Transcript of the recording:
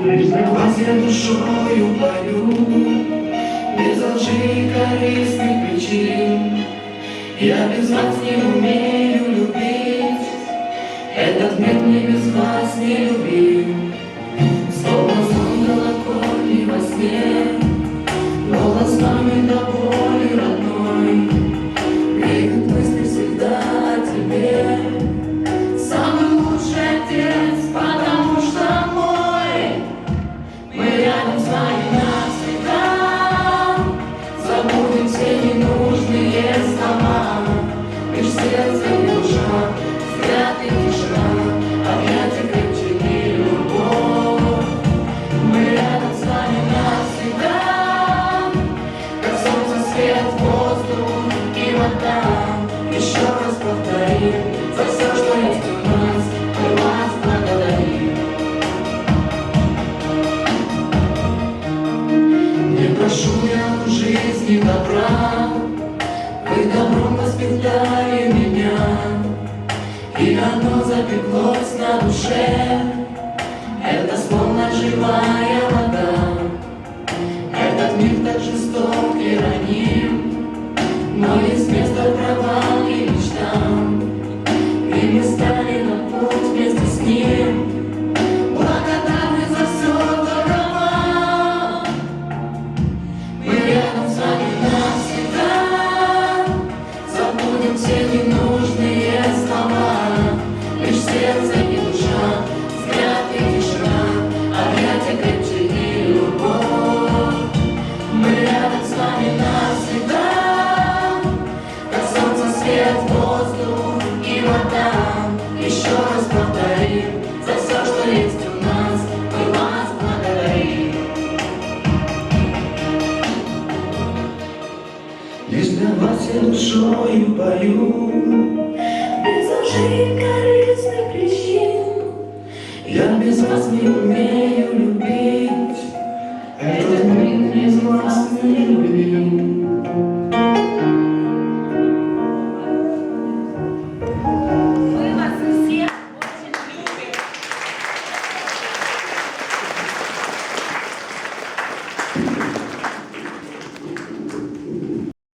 вас я душою пою, без лжи и корыстных причин. Я без вас не умею любить, этот мир не без вас не любит. прошу я в жизни добра, Вы добром воспитали меня, И оно запеклось на душе, Это словно живая вода. Этот мир так жесток и раним, Но из места правды. mountain you Лишь для вас я душою пою. Без лжи корыстных причин. Я без вас не умею любить. Этот мир без вас не люблю